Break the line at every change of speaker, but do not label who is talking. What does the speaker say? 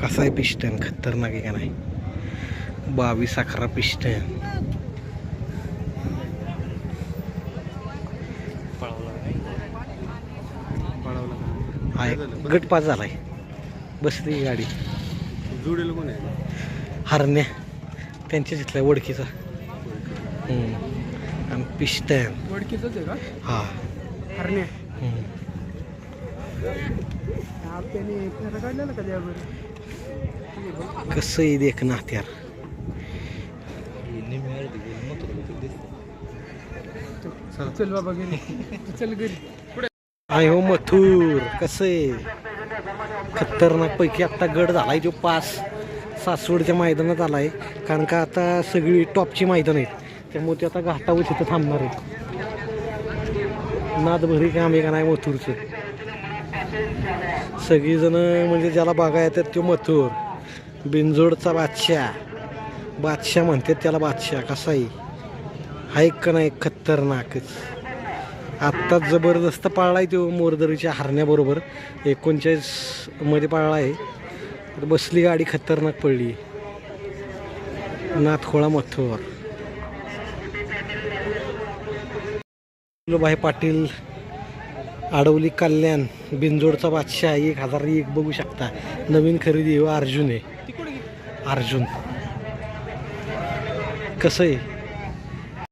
कसा आहे पिस्टन खतरनाक आहे का नाही? बावीस अकरा पिस्टन आहे. गट पास झालाय. बसली ही गाडी.
जोडीला कोण आहे?
हरण्या. त्यांच्या तिथल्या ओळखीचा. आणि पिस्टन
वडकीचंच आहे का?
हा.
हरणे
हम्म.
त्याने फेरा काढलेला का त्यावर?
कसं आहे देख ना त्यार
चल बाबा घरी चल घरी.
आहे हो मथुर कसं आहे? खतरनाक पैकी आत्ता गड झालाय तो पास. सासवडच्या मैदानात आलाय. कारण का आता सगळी टॉपची मैदान आहेत. त्यामुळे ते आता घाटावर तिथं थांबणार आहे नादभरी काम आहे का नाही मथुरचं? सगळीजण म्हणजे ज्याला बघा येतात तो मथुर. बिनजोडचा बादशाह. बादशाह म्हणतात त्याला बादशाह कसा आहे? का नाही? खतरनाकच आत्ताच जबरदस्त पाळला आहे तो मोरदरीच्या हरण्याबरोबर. एकोणचाळीसमध्ये पाळला आहे बसली गाडी खतरनाक पडली. नाथखोळा मथोर भाई पाटील आडवली कल्याण बिंजोडचा बादशाह एक हजार एक बघू शकता. नवीन खरेदी व अर्जुन आहे. अर्जुन. कसं आहे?